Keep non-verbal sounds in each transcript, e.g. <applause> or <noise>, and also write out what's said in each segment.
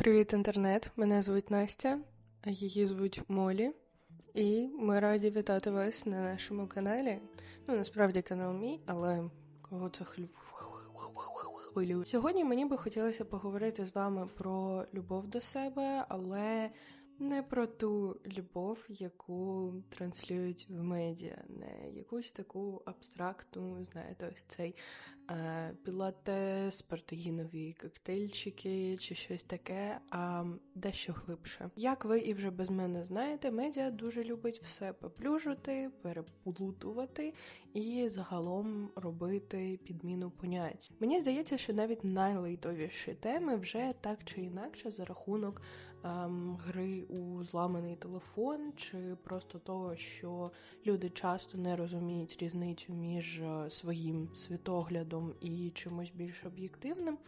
Привіт, інтернет! Мене звуть Настя, а її звуть Молі. І ми раді вітати вас на нашому каналі. Ну, насправді канал мій, але кого це хвилює. Сьогодні мені би хотілося поговорити з вами про любов до себе, але не про ту любов, яку транслюють в медіа, не якусь таку абстрактну, знаєте, ось цей е, пілате, спартогінові коктейльчики чи щось таке, а дещо глибше. Як ви і вже без мене знаєте, медіа дуже любить все поплюжити, переплутувати і загалом робити підміну понять. Мені здається, що навіть найлейтовіші теми вже так чи інакше за рахунок ем, гри у зламаний телефон, чи просто того, що люди часто не розуміють різницю між е, своїм світоглядом і чимось більш об'єктивним.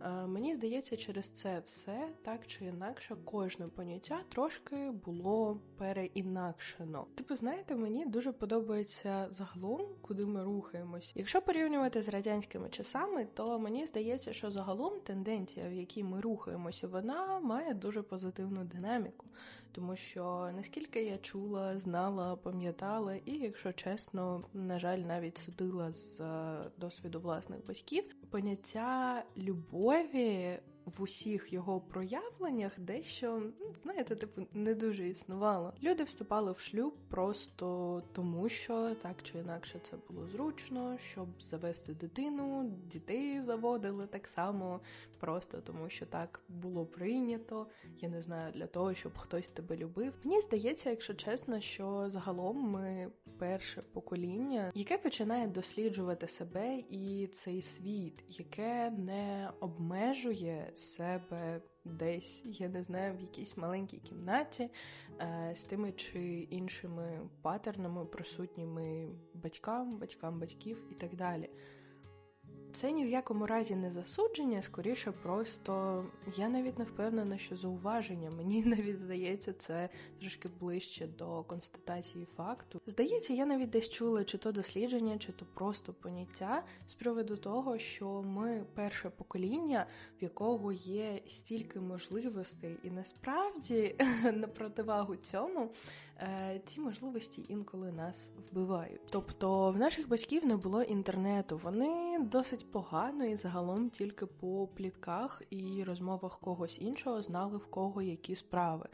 Е, Мені здається, через це все так чи інакше кожне поняття трошки було переінакшено. Типу, знаєте, мені дуже подобається загалом, куди ми рухаємось. Якщо порівнювати з радянськими часами, то мені здається, що загалом тенденція, в якій ми рухаємося, вона має дуже позитивну динаміку. Тому що наскільки я чула, знала, пам'ятала, і, якщо чесно, на жаль, навіть судила з е, досвіду власних батьків, поняття любові в усіх його проявленнях дещо, ну, знаєте, типу, не дуже існувало. Люди вступали в шлюб просто тому, що так чи інакше це було зручно, щоб завести дитину, дітей заводили так само, просто тому що так було прийнято. Я не знаю, для того, щоб хтось тебе любив. Мені здається, якщо чесно, що загалом ми перше покоління, яке починає досліджувати себе і цей світ, яке не обмежує себе десь, я не знаю, в якійсь маленькій кімнаті е, з тими чи іншими патернами, присутніми батькам, батькам батьків і так далі. Це ні в якому разі не засудження, скоріше, просто я навіть не впевнена, що зауваження. Мені <laughs> навіть здається, це трошки ближче до констатації факту. Здається, я навіть десь чула чи то дослідження, чи то просто поняття з приводу того, що ми перше покоління, в якого є стільки можливостей, і насправді <laughs> на противагу цьому ці можливості інколи нас вбивають. Тобто в наших батьків не було інтернету, вони досить погано і загалом тільки по плітках і розмовах когось іншого знали в кого які справи.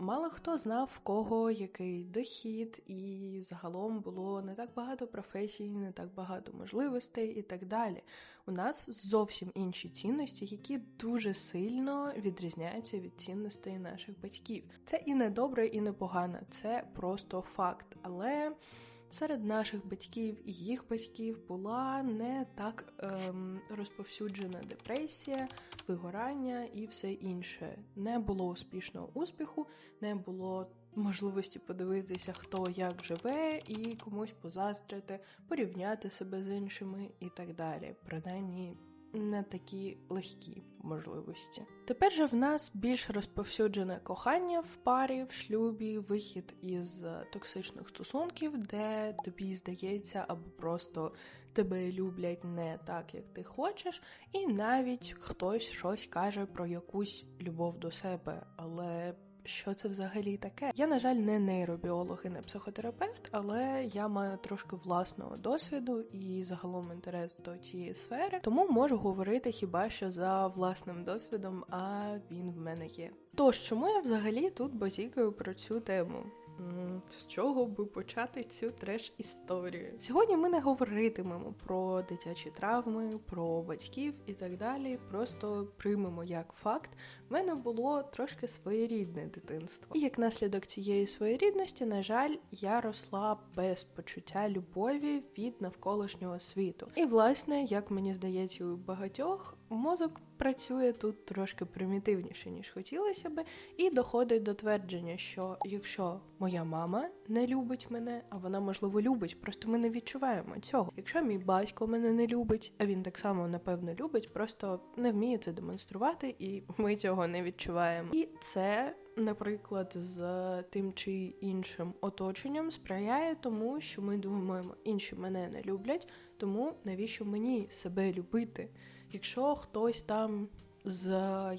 Мало хто знав, в кого який дохід, і загалом було не так багато професій, не так багато можливостей і так далі. У нас зовсім інші цінності, які дуже сильно відрізняються від цінностей наших батьків. Це і не добре, і не погано, це просто факт. Але серед наших батьків і їх батьків була не так ем, розповсюджена депресія, вигорання і все інше. Не було успішного успіху, не було можливості подивитися, хто як живе, і комусь позаздрити, порівняти себе з іншими і так далі. Принаймні. Не такі легкі можливості. Тепер же в нас більш розповсюджене кохання в парі, в шлюбі, вихід із токсичних стосунків, де тобі здається, або просто тебе люблять не так, як ти хочеш, і навіть хтось щось каже про якусь любов до себе, але. Що це взагалі таке? Я, на жаль, не нейробіолог і не психотерапевт, але я маю трошки власного досвіду і загалом інтерес до цієї сфери, тому можу говорити хіба що за власним досвідом, а він в мене є. Тож, чому я взагалі тут базікаю про цю тему? З чого би почати цю треш-історію? Сьогодні ми не говоритимемо про дитячі травми, про батьків і так далі. Просто приймемо як факт. В мене було трошки своєрідне дитинство. І як наслідок цієї своєрідності, на жаль, я росла без почуття любові від навколишнього світу. І, власне, як мені здається, у багатьох мозок працює тут трошки примітивніше, ніж хотілося би, і доходить до твердження, що якщо моя мама не любить мене, а вона можливо любить, просто ми не відчуваємо цього. Якщо мій батько мене не любить, а він так само напевно любить, просто не вміє це демонструвати, і <laughs> ми цього не відчуваємо. І це. Наприклад, з тим чи іншим оточенням сприяє тому, що ми думаємо, інші мене не люблять, тому навіщо мені себе любити? Якщо хтось там з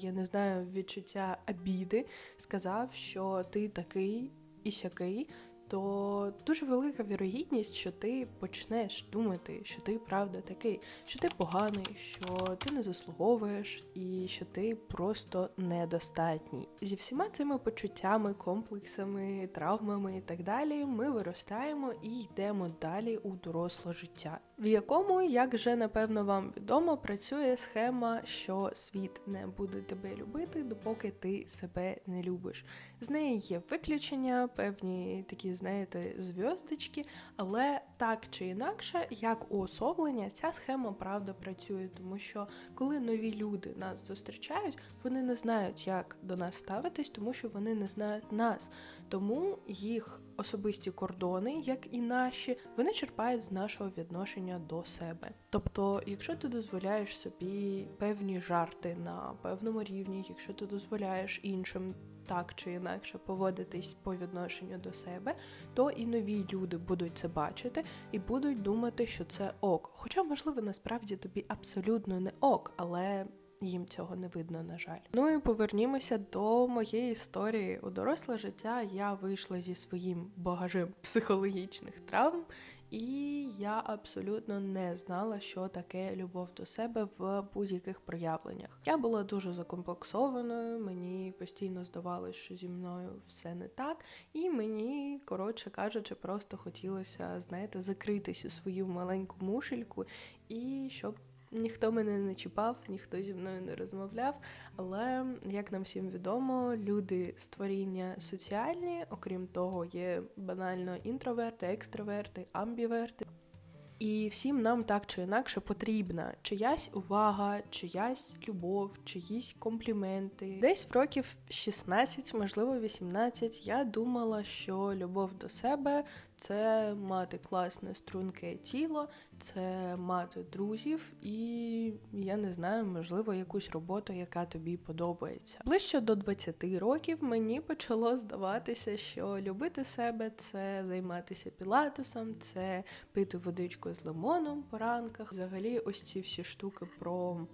я не знаю відчуття обіди сказав, що ти такий і сякий, то дуже велика вірогідність, що ти почнеш думати, що ти правда такий, що ти поганий, що ти не заслуговуєш і що ти просто недостатній. Зі всіма цими почуттями, комплексами, травмами і так далі, ми виростаємо і йдемо далі у доросле життя, в якому, як вже напевно вам відомо, працює схема, що світ не буде тебе любити, допоки ти себе не любиш. З неї є виключення, певні такі, знаєте, зв'яздочки, але так чи інакше, як уособлення, ця схема правда працює, тому що коли нові люди нас зустрічають, вони не знають, як до нас ставитись, тому що вони не знають нас. Тому їх особисті кордони, як і наші, вони черпають з нашого відношення до себе. Тобто, якщо ти дозволяєш собі певні жарти на певному рівні, якщо ти дозволяєш іншим так чи інакше поводитись по відношенню до себе, то і нові люди будуть це бачити і будуть думати, що це ок. Хоча, можливо, насправді тобі абсолютно не ок, але їм цього не видно, на жаль. Ну і повернімося до моєї історії. У доросле життя я вийшла зі своїм багажем психологічних травм. І я абсолютно не знала, що таке любов до себе в будь-яких проявленнях. Я була дуже закомплексованою, мені постійно здавалося, що зі мною все не так, і мені, коротше кажучи, просто хотілося, знаєте, закритись у свою маленьку мушельку і щоб. Ніхто мене не чіпав, ніхто зі мною не розмовляв. Але як нам всім відомо, люди створіння соціальні, окрім того, є банально інтроверти, екстраверти, амбіверти. І всім нам так чи інакше потрібна чиясь увага, чиясь любов, чиїсь компліменти. Десь в років 16, можливо, 18, я думала, що любов до себе це мати класне струнке тіло, це мати друзів і я не знаю, можливо, якусь роботу, яка тобі подобається. Ближче до 20 років мені почало здаватися, що любити себе це займатися пілатесом, це пити водичку з лимоном по ранках. Взагалі, ось ці всі штуки про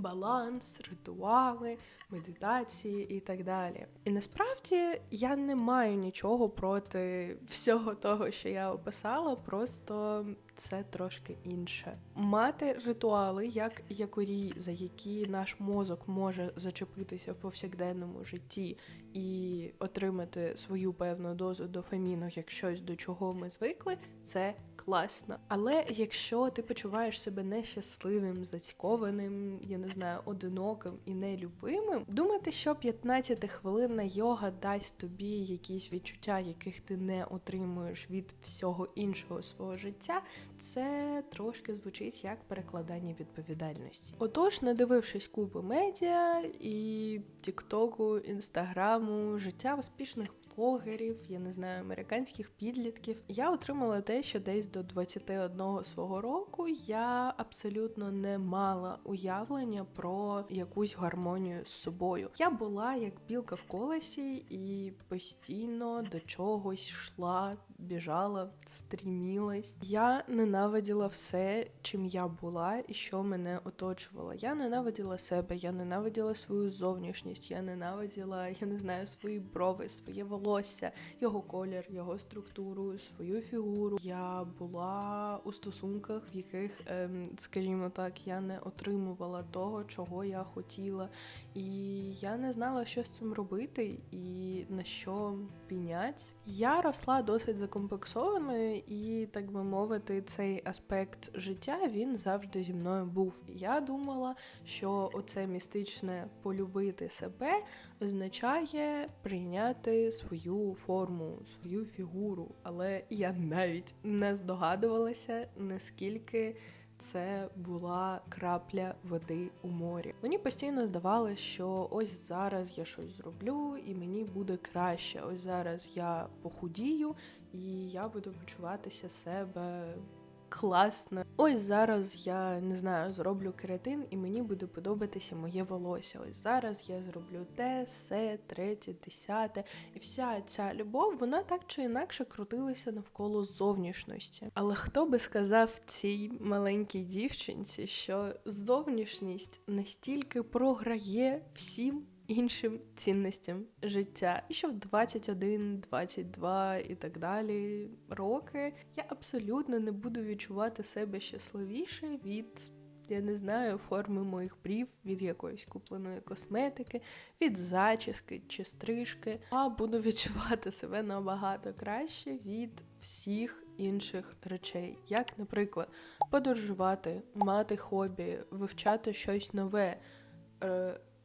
баланс, ритуали, медитації і так далі. І насправді я не маю нічого проти всього того, що я описала, просто це трошки інше. Мати ритуали, як якорі, за які наш мозок може зачепитися в повсякденному житті і отримати свою певну дозу дофаміну, як щось до чого ми звикли, це класно. Але якщо ти почуваєш себе нещасливим, зацькованим, я не знаю, одиноким і нелюбимим, думати, що 15 хвилинна йога дасть тобі якісь відчуття, яких ти не отримуєш від всього іншого свого життя, це трошки звучить як перекладання відповідальності. Отож, не дивившись купи медіа і Тіктоку, Інстаграму, життя успішних блогерів, я не знаю, американських підлітків, я отримала те, що десь до 21 свого року я абсолютно не мала уявлення про якусь гармонію з собою. Я була як білка в колесі і постійно до чогось йшла, біжала, стрімілась. Я ненавиділа все, чим я була і що мене оточувало. Я ненавиділа себе, я ненавиділа свою зовнішність, я ненавиділа, я не знаю, свої брови, своє волосся, його колір, його структуру, свою фігуру. Я була у стосунках, в яких, ем, скажімо так, я не отримувала того, чого я хотіла. І я не знала, що з цим робити і на що пінять. Я росла досить закомплексованою, і, так би мовити, цей аспект життя він завжди зі мною був. Я думала, що оце містичне полюбити себе означає прийняти свою форму, свою фігуру. Але я навіть не здогадувалася, наскільки це була крапля води у морі. Мені постійно здавалося, що ось зараз я щось зроблю, і мені буде краще. Ось зараз я похудію, і я буду почуватися себе класно. Ось зараз я не знаю, зроблю кератин, і мені буде подобатися моє волосся. Ось зараз я зроблю те, се, третє, десяте. І вся ця любов, вона так чи інакше крутилася навколо зовнішності. Але хто би сказав цій маленькій дівчинці, що зовнішність настільки програє всім іншим цінностям життя. І що в 21, 22 і так далі роки я абсолютно не буду відчувати себе щасливіше від. Я не знаю форми моїх брів від якоїсь купленої косметики, від зачіски чи стрижки, а буду відчувати себе набагато краще від всіх інших речей, як, наприклад, подорожувати, мати хобі, вивчати щось нове.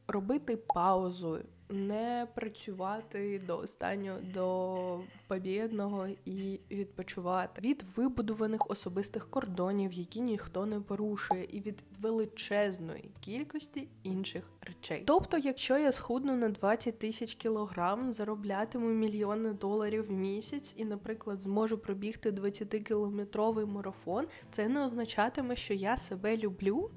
Робити паузу, не працювати до останнього до побєдного і відпочивати від вибудованих особистих кордонів, які ніхто не порушує, і від величезної кількості інших речей. Тобто, якщо я схудну на 20 тисяч кілограм, зароблятиму мільйони доларів в місяць і, наприклад, зможу пробігти 20-кілометровий марафон, це не означатиме, що я себе люблю.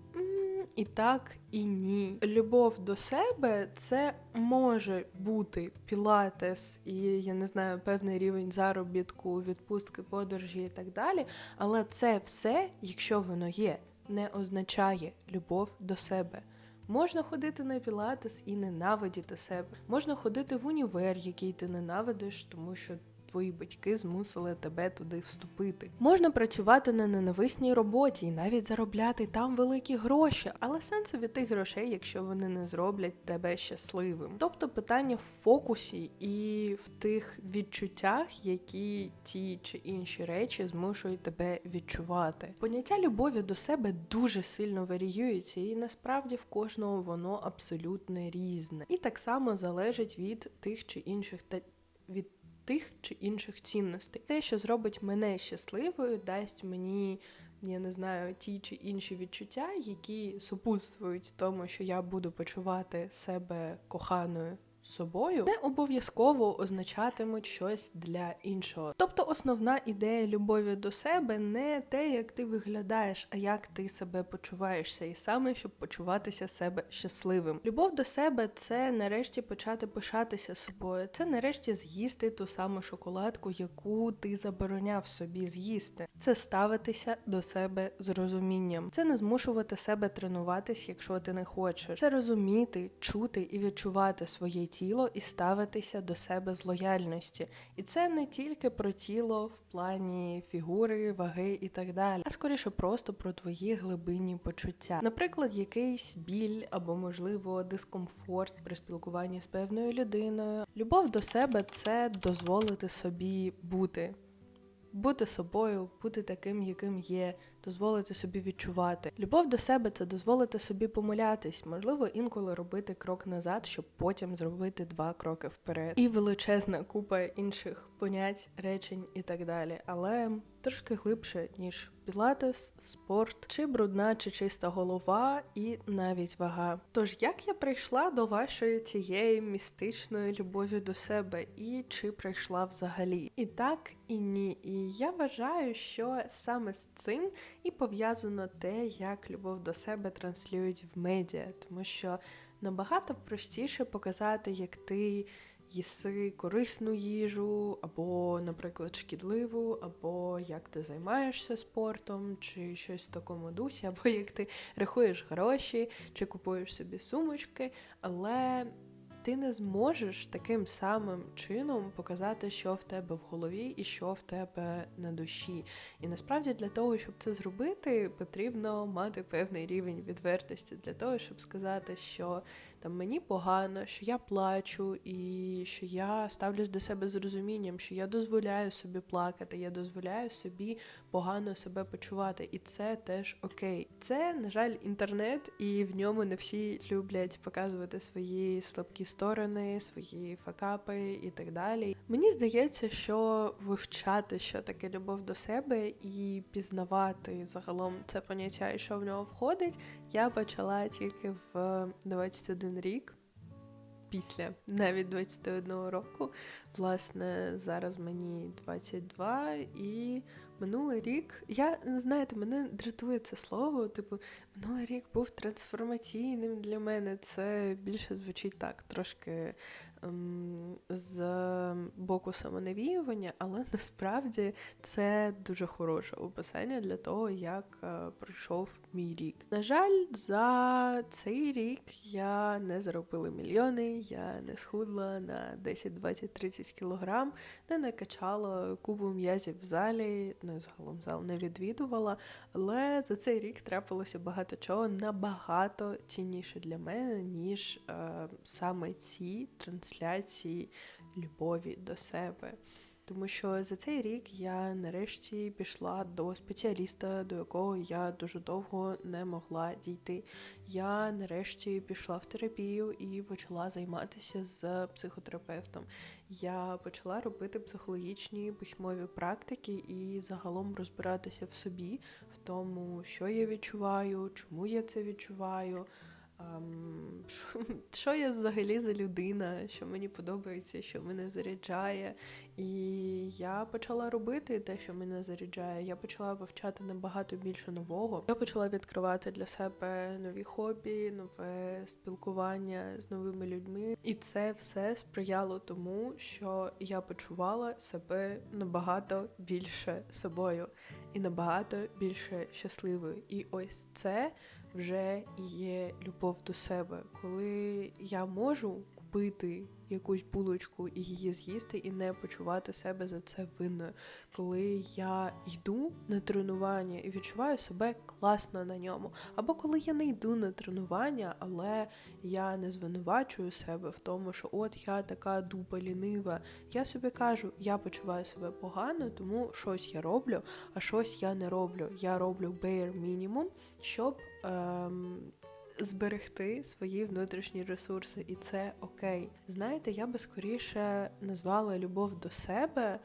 І так, і ні. Любов до себе це може бути пілатес і я не знаю певний рівень заробітку, відпустки, подорожі і так далі. Але це все, якщо воно є, не означає любов до себе. Можна ходити на пілатес і ненавидіти себе. Можна ходити в універ, який ти ненавидиш, тому що твої батьки змусили тебе туди вступити. Можна працювати на ненависній роботі і навіть заробляти там великі гроші, але сенсу від тих грошей, якщо вони не зроблять тебе щасливим. Тобто питання в фокусі і в тих відчуттях, які ті чи інші речі змушують тебе відчувати. Поняття любові до себе дуже сильно варіюється, і насправді в кожного воно абсолютно різне. І так само залежить від тих чи інших та від тих чи інших цінностей. Те, що зробить мене щасливою, дасть мені. Я не знаю ті чи інші відчуття, які супутствують тому, що я буду почувати себе коханою собою, не обов'язково означатимуть щось для іншого. Тобто, основна ідея любові до себе не те, як ти виглядаєш, а як ти себе почуваєшся, і саме щоб почуватися себе щасливим. Любов до себе це нарешті почати пишатися собою. Це нарешті з'їсти ту саму шоколадку, яку ти забороняв собі з'їсти. Це ставитися до себе з розумінням. Це не змушувати себе тренуватись, якщо ти не хочеш. Це розуміти, чути і відчувати своє тіло і ставитися до себе з лояльності. І це не тільки про тіло в плані фігури, ваги і так далі, а скоріше просто про твої глибинні почуття. Наприклад, якийсь біль або, можливо, дискомфорт при спілкуванні з певною людиною. Любов до себе це дозволити собі бути. Бути собою, бути таким, яким є, дозволити собі відчувати. Любов до себе це дозволити собі помилятись, можливо, інколи робити крок назад, щоб потім зробити два кроки вперед. І величезна купа інших понять, речень і так далі. Але трошки глибше, ніж пілатес, спорт, чи брудна, чи чиста голова, і навіть вага. Тож як я прийшла до вашої цієї містичної любові до себе, і чи прийшла взагалі? І так, і ні. І я вважаю, що саме з цим і пов'язано те, як любов до себе транслюють в медіа, тому що набагато простіше показати, як ти їси корисну їжу, або, наприклад, шкідливу, або як ти займаєшся спортом, чи щось в такому дусі, або як ти рахуєш гроші, чи купуєш собі сумочки, але ти не зможеш таким самим чином показати, що в тебе в голові і що в тебе на душі. І насправді для того, щоб це зробити, потрібно мати певний рівень відвертості для того, щоб сказати, що там мені погано, що я плачу, і що я ставлюсь до себе з розумінням, що я дозволяю собі плакати, я дозволяю собі погано себе почувати, і це теж окей. Це, на жаль, інтернет, і в ньому не всі люблять показувати свої слабкі сторони, свої факапи і так далі. Мені здається, що вивчати, що таке любов до себе, і пізнавати загалом це поняття, і що в нього входить, я почала тільки в 21 рік. Після навіть 21 року, власне, зараз мені 22, і Минулий рік, я знаєте, мене дратує це слово. Типу, минулий рік був трансформаційним для мене. Це більше звучить так, трошки ем, з боку самонавіювання, але <laughs> насправді це дуже хороше описання для того, як е, пройшов мій рік. На жаль, за цей рік я не заробила мільйони, я не схудла на 10, 20, 30 кілограм, не накачала кубу м'язів в залі, ну і загалом зал не відвідувала. Але за цей рік трапилося багато чого набагато цінніше для мене, ніж е, саме ці трансляції любові до себе. Тому що за цей рік я нарешті пішла до спеціаліста, до якого я дуже довго не могла дійти. Я нарешті пішла в терапію і почала займатися з психотерапевтом. Я почала робити психологічні письмові практики і загалом розбиратися в собі, в тому, що я відчуваю, чому я це відчуваю. <laughs> Що я взагалі за людина, що мені подобається, що мене заряджає. І я почала робити те, що мене заряджає. Я почала вивчати набагато більше нового. Я почала відкривати для себе нові хобі, нове спілкування з новими людьми. І це все сприяло тому, що я почувала себе набагато більше собою і набагато більше щасливою. І ось це вже є любов до себе, коли я можу купити якусь булочку і її з'їсти, і не почувати себе за це винною. Коли я йду на тренування і відчуваю себе класно на ньому. Або коли я не йду на тренування, але я не звинувачую себе в тому, що от я така дупа лінива. Я собі кажу, я почуваю себе погано, тому щось я роблю, а щось я не роблю. Я роблю bare minimum, щоб. Ем, зберегти свої внутрішні ресурси, і це окей. Знаєте, я би скоріше назвала любов до себе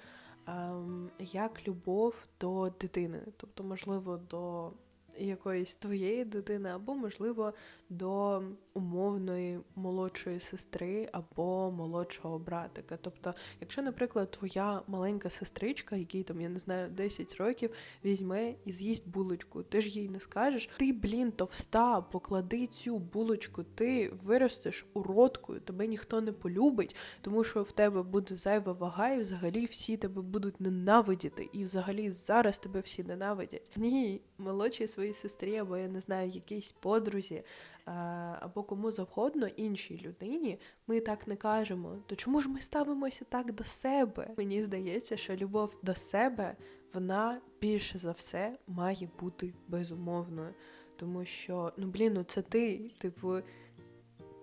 ем, як любов до дитини, тобто, можливо, до якоїсь твоєї дитини, або, можливо, до умовної молодшої сестри або молодшого братика. Тобто, якщо, наприклад, твоя маленька сестричка, якій там, я не знаю, 10 років, візьме і з'їсть булочку, ти ж їй не скажеш, ти, блін, товста, поклади цю булочку, ти виростеш уродкою, тебе ніхто не полюбить, тому що в тебе буде зайва вага, і взагалі всі тебе будуть ненавидіти, і взагалі зараз тебе всі ненавидять. Ні, молодшій своїй сестрі, або я не знаю, якійсь подрузі або кому завгодно іншій людині, ми так не кажемо. То чому ж ми ставимося так до себе? Мені здається, що любов до себе вона більше за все має бути безумовною. Тому що, ну блін, ну це ти, типу,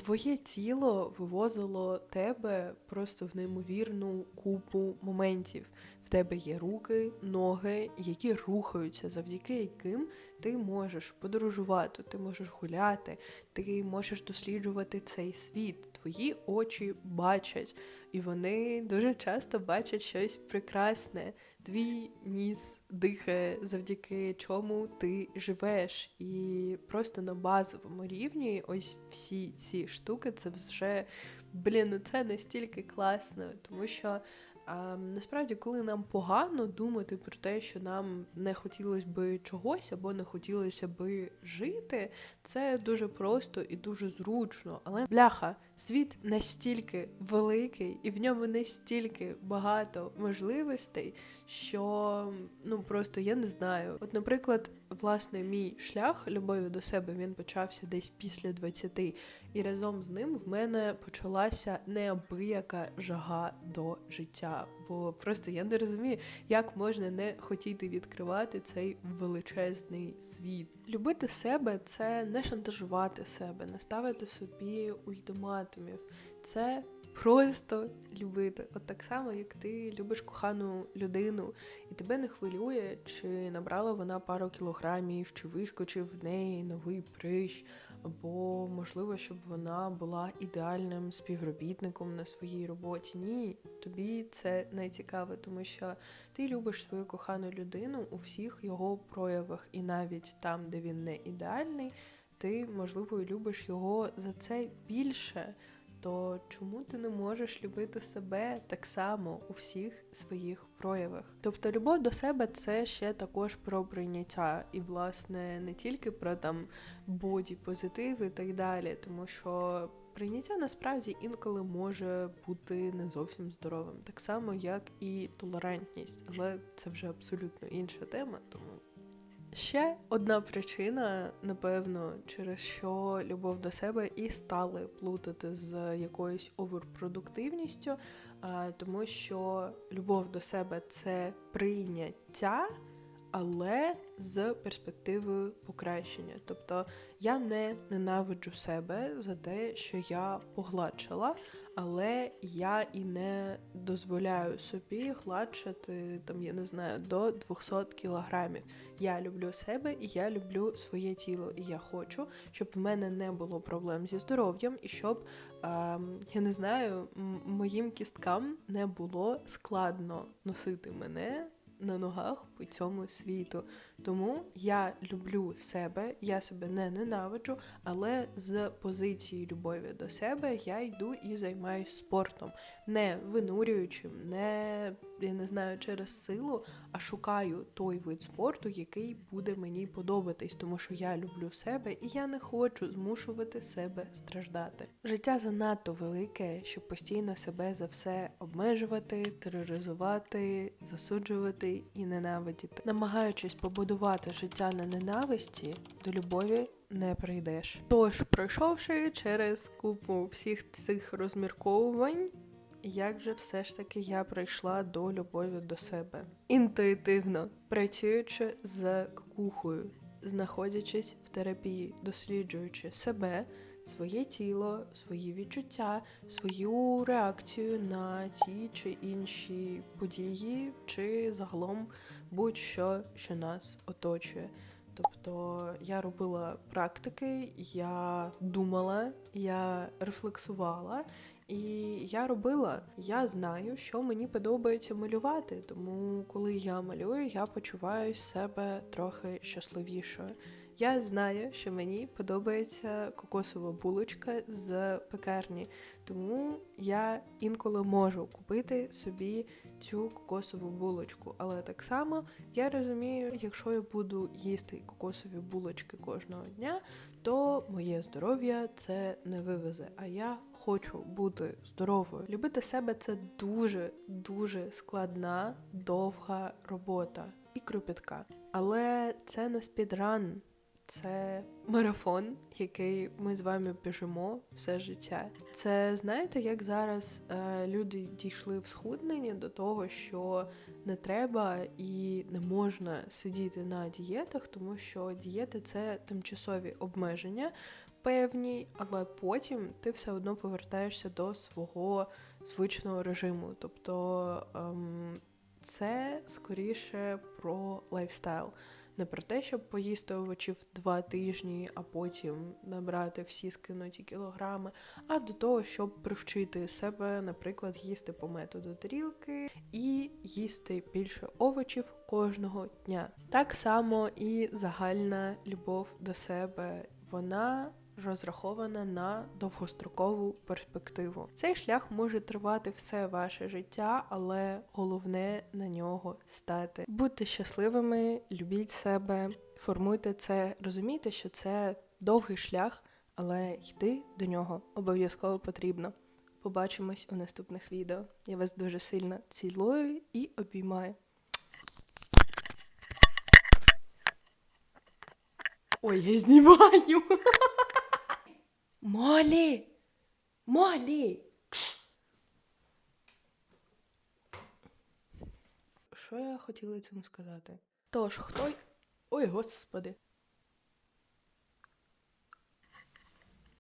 твоє тіло вивозило тебе просто в неймовірну купу моментів. Тебе є руки, ноги, які рухаються, завдяки яким ти можеш подорожувати, ти можеш гуляти, ти можеш досліджувати цей світ. Твої очі бачать, і вони дуже часто бачать щось прекрасне. Твій ніс дихає, завдяки чому ти живеш. І просто на базовому рівні ось всі ці штуки це вже блін, ну це настільки класно, тому що. А насправді, коли нам погано думати про те, що нам не хотілося би чогось або не хотілося би жити, це дуже просто і дуже зручно. Але бляха, світ настільки великий, і в ньому настільки багато можливостей, що ну просто я не знаю. От, наприклад, власне, мій шлях любові до себе він почався десь після 20, і разом з ним в мене почалася неабияка жага до життя. Бо просто я не розумію, як можна не хотіти відкривати цей величезний світ. Любити себе це не шантажувати себе, не ставити собі ультиматумів. Це просто любити. От так само, як ти любиш кохану людину, і тебе не хвилює, чи набрала вона пару кілограмів, чи вискочив в неї новий прищ, або можливо, щоб вона була ідеальним співробітником на своїй роботі. Ні, тобі це не цікаво, тому що ти любиш свою кохану людину у всіх його проявах, і навіть там, де він не ідеальний, ти можливо любиш його за це більше то чому ти не можеш любити себе так само у всіх своїх проявах? Тобто, любов до себе це ще також про прийняття, і власне не тільки про там боді, позитив і так далі, тому що. Прийняття насправді інколи може бути не зовсім здоровим, так само як і толерантність, але це вже абсолютно інша тема, тому Ще одна причина, напевно, через що любов до себе і стали плутати з якоюсь оверпродуктивністю, тому що любов до себе це прийняття, але з перспективою покращення. Тобто я не ненавиджу себе за те, що я погладшила, але я і не дозволяю собі гладшати там, я не знаю, до 200 кілограмів. Я люблю себе і я люблю своє тіло. І я хочу, щоб в мене не було проблем зі здоров'ям, і щоб ем, я не знаю, моїм кісткам не було складно носити мене на ногах по цьому світу. Тому я люблю себе, я себе не ненавиджу, але з позиції любові до себе я йду і займаюся спортом, не винурюючим, не я не знаю через силу, а шукаю той вид спорту, який буде мені подобатись, тому що я люблю себе і я не хочу змушувати себе страждати. Життя занадто велике, щоб постійно себе за все обмежувати, тероризувати, засуджувати і ненавидіти, намагаючись побудувати життя на ненависті, до любові не прийдеш. Тож, пройшовши через купу всіх цих розмірковувань, як же все ж таки я прийшла до любові до себе? Інтуїтивно працюючи з кукухою, знаходячись в терапії, досліджуючи себе. Своє тіло, свої відчуття, свою реакцію на ті чи інші події, чи загалом будь-що, що нас оточує. Тобто я робила практики, я думала, я рефлексувала, і я робила. Я знаю, що мені подобається малювати. Тому, коли я малюю, я почуваю себе трохи щасливішою. Я знаю, що мені подобається кокосова булочка з пекарні, тому я інколи можу купити собі цю кокосову булочку. Але так само я розумію, якщо я буду їсти кокосові булочки кожного дня, то моє здоров'я це не вивезе. А я хочу бути здоровою. Любити себе це дуже дуже складна, довга робота і кропітка. Але це не спідран. Це марафон, який ми з вами біжимо все життя. Це знаєте, як зараз е, люди дійшли в схудненні до того, що не треба і не можна сидіти на дієтах, тому що дієти це тимчасові обмеження певні, але потім ти все одно повертаєшся до свого звичного режиму. Тобто ем, це скоріше про лайфстайл не про те, щоб поїсти овочів два тижні, а потім набрати всі скинуті кілограми, а до того, щоб привчити себе, наприклад, їсти по методу тарілки і їсти більше овочів кожного дня. Так само і загальна любов до себе. Вона розрахована на довгострокову перспективу. Цей шлях може тривати все ваше життя, але головне на нього стати. Будьте щасливими, любіть себе, формуйте це, розумійте, що це довгий шлях, але йти до нього обов'язково потрібно. Побачимось у наступних відео. Я вас дуже сильно цілую і обіймаю. Ой, я знімаю. Молі! Молі! Що я хотіла цим сказати? Тож, хто. Ой, господи!